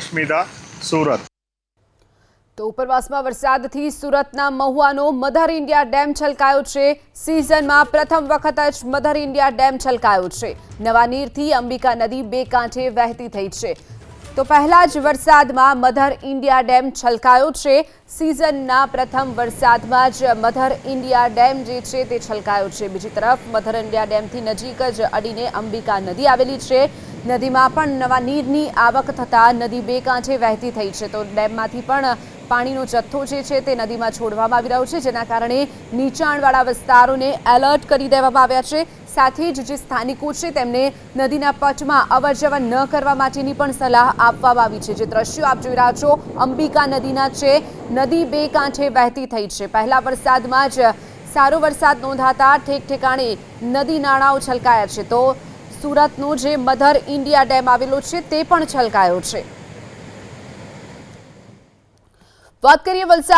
સ્મિતા સુરત. તો ઉપરવાસમાં વરસાદથી સુરતના મહુવાનો મધર ઇન્ડિયા ડેમ છલકાયો છે. સિઝનમાં પ્રથમ વખત જ મધર ઇન્ડિયા ડેમ છલકાયો છે. નવા નીરથી અંબિકા નદી બે કાંઠે વહેતી થઈ છે. તો પહેલા જ વરસાદમાં મધર ઇન્ડિયા ડેમ છલકાયો છે. સિઝનના પ્રથમ વરસાદમાં જ મધર ઇન્ડિયા ડેમ જે છે તે છલકાયો છે. બીજી તરફ મધર ઇન્ડિયા ડેમથી નજીક જ અડીને અંબિકા નદી આવેલી છે. નદીમાં પણ નવા નીરની આવક થતાં નદી બે કાંઠે વહેતી થઈ છે. તો ડેમમાંથી પણ પાણીનો જથ્થો જે છે તે નદીમાં છોડવામાં આવી રહ્યો છે, જેના કારણે નીચાણવાળા વિસ્તારોને એલર્ટ કરી દેવામાં આવ્યા છે. સાથે જ જે સ્થાનિકો છે તેમને નદીના પટમાં અવરજવર ન કરવા માટેની પણ સલાહ આપવામાં આવી છે. જે દ્રશ્યો આપ જોઈ રહ્યા છો, અંબિકા નદીના છે. નદી બે કાંઠે વહેતી થઈ છે. પહેલા વરસાદમાં જ સારો વરસાદ નોંધાતા ઠેક ઠેકાણે નદી નાળાઓ છલકાયા છે. તો સુરતનો જે મધર ઇન્ડિયા ડેમ આવેલો છે તે પણ છલકાયો છે. વાત કરીએ વલસાડ